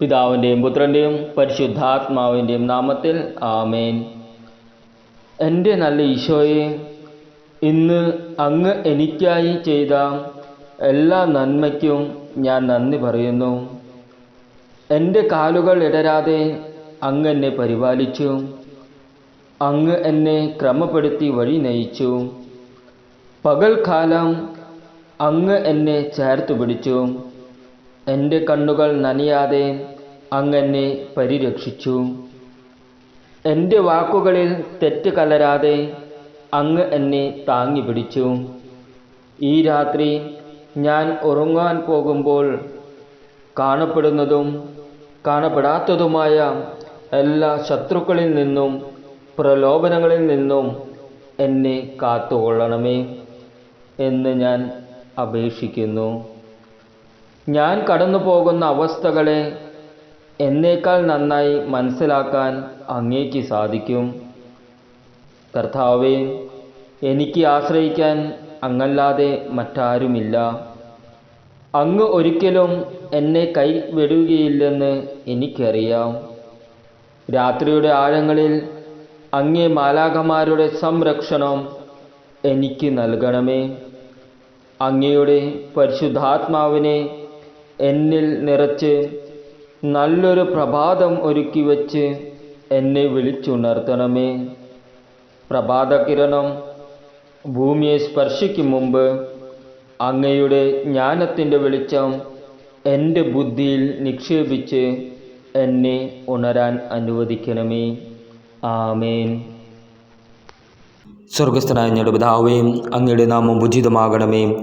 പിതാവിന്റെയും പുത്രന്റെയും പരിശുദ്ധാത്മാവിന്റെയും നാമത്തിൽ ആമേൻ. എന്റെ നല്ല ഈശോയെ ഇന്ന് അങ്ങ് എനിക്കായി ചെയ്ത എല്ലാ നന്മയ്ക്കും ഞാൻ നന്ദി പറയുന്നു. എന്റെ കാലുകൾ ഇടരാതെ അങ്ങ് എന്നെ പരിപാലിച്ചു. അങ്ങ് എന്നെ ക്രമപ്പെടുത്തി വഴി നയിച്ചു. പകൽക്കാലം അങ്ങ് എന്നെ ചേർത്ത് പിടിച്ചു. എന്റെ കണ്ണുകൾ നനയാതെ അങ്ങെന്നെ പരിരക്ഷിച്ചു. എന്റെ വാക്കുകളിൽ തെറ്റ് കലരാതെ അങ്ങ് എന്നെ താങ്ങി പിടിച്ചു. ഈ രാത്രി ഞാൻ ഉറങ്ങാൻ പോകുമ്പോൾ കാണപ്പെടുന്നതും കാണപ്പെടാത്തതുമായ എല്ലാ ശത്രുക്കളിൽ നിന്നും പ്രലോഭനങ്ങളിൽ നിന്നും എന്നെ കാത്തുകൊള്ളണമേ എന്ന് ഞാൻ അപേക്ഷിക്കുന്നു. ഞാൻ കടന്നു പോകുന്ന അവസ്ഥകളെ എന്നേക്കാൾ നന്നായി മനസ്സിലാക്കാൻ അങ്ങേക്ക് സാധിക്കും. കർത്താവേ എനിക്ക് ആശ്രയിക്കാൻ അങ്ങല്ലാതെ മറ്റാരുമില്ല. അങ്ങ് ഒരിക്കലും എന്നെ കൈവിടുകയില്ലെന്ന് എനിക്കറിയാം. രാത്രിയുടെ ആഴങ്ങളിൽ അങ്ങേ മാലാഖമാരുടെ സംരക്ഷണം എനിക്ക് നൽകണമേ. അങ്ങയുടെ പരിശുദ്ധാത്മാവിനെ എന്നിൽ നിറച്ച് നല്ലൊരു പ്രഭാതം ഒരുക്കി വച്ച് എന്നെ വിളിച്ചുണർത്തണമേ. പ്രഭാതകിരണം ഭൂമിയെ സ്പർശിക്കും മുമ്പ് അങ്ങയുടെ ജ്ഞാനത്തിന്റെ വെളിച്ചം എന്റെ ബുദ്ധിയിൽ നിക്ഷേപിച്ച് എന്നെ ഉണരാൻ അനുവദിക്കണമേ. ആമേൻ. സ്വർഗസ്ഥനായ ഞങ്ങളുടെ അങ്ങയുടെ നാമം ഉചിതമാകണമേ.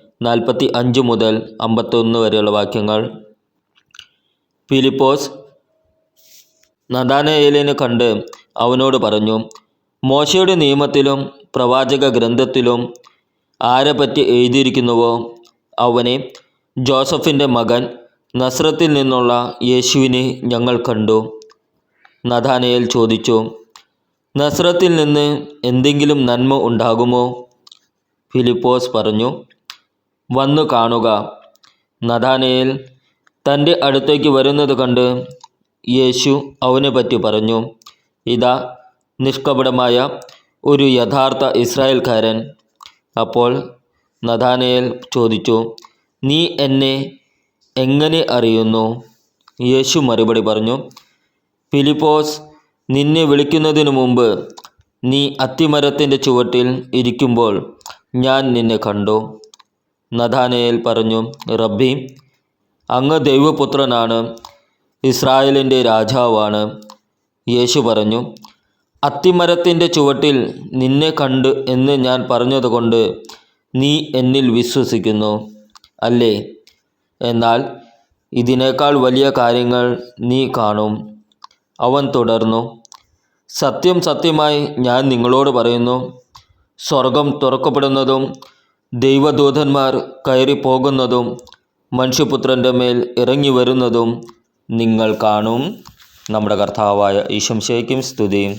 നാൽപ്പത്തി അഞ്ച് മുതൽ അമ്പത്തൊന്ന് വരെയുള്ള വാക്യങ്ങൾ. ഫിലിപ്പോസ് നദാനയേലിനെ കണ്ട് അവനോട് പറഞ്ഞു മോശയുടെ നിയമത്തിലും പ്രവാചക ഗ്രന്ഥത്തിലും ആരെപ്പറ്റി എഴുതിയിരിക്കുന്നുവോ? അവനെ ജോസഫിന്റെ മകൻ നസ്രത്തിൽ നിന്നുള്ള യേശുവിനെ ഞങ്ങൾ കണ്ടു. നദാനയൽ ചോദിച്ചു നസ്രത്തിൽ നിന്ന് എന്തെങ്കിലും നന്മ ഉണ്ടാകുമോ? ഫിലിപ്പോസ് പറഞ്ഞു വന്നു കാണുക. നഥാനയിൽ തന്റെ അടുത്തേക്ക് വരുന്നത് കണ്ട് യേശു അവനെ പറ്റി പറഞ്ഞു ഇതാ നിഷ്കപടമായ ഒരു യഥാർത്ഥ ഇസ്രായേൽക്കാരൻ. അപ്പോൾ നഥാനയിൽ ചോദിച്ചു നീ എന്നെ എങ്ങനെ അറിയുന്നു? യേശു മറുപടി പറഞ്ഞു ഫിലിപ്പോസ് നിന്നെ വിളിക്കുന്നതിനു മുമ്പ് നീ അത്തിമരത്തിന്റെ ചുവട്ടിൽ ഇരിക്കുമ്പോൾ ഞാൻ നിന്നെ കണ്ടു. നദാനയേൽ പറഞ്ഞു റബ്ബി അങ്ങ് ദൈവപുത്രനാണ് ഇസ്രായേലിന്റെ രാജാവാണ്. യേശു പറഞ്ഞു അത്തിമരത്തിന്റെ ചുവട്ടിൽ നിന്നെ കണ്ട് എന്ന് ഞാൻ പറഞ്ഞതുകൊണ്ട് നീ എന്നിൽ വിശ്വസിക്കുന്നു അല്ലേ? എന്നാൽ ഇതിനേക്കാൾ വലിയ കാര്യങ്ങൾ നീ കാണും. അവൻ തുടർന്നു സത്യം സത്യമായി ഞാൻ നിങ്ങളോട് പറയുന്നു സ്വർഗം തുറക്കപ്പെടുന്നതും ദൈവദൂതന്മാർ കയറിപ്പോകുന്നതും മനുഷ്യപുത്രന്റെ മേൽ ഇറങ്ങി വരുന്നതും നിങ്ങൾ കാണും. നമ്മുടെ കർത്താവായ ഈശംശയ്ക്കും സ്തുതിയും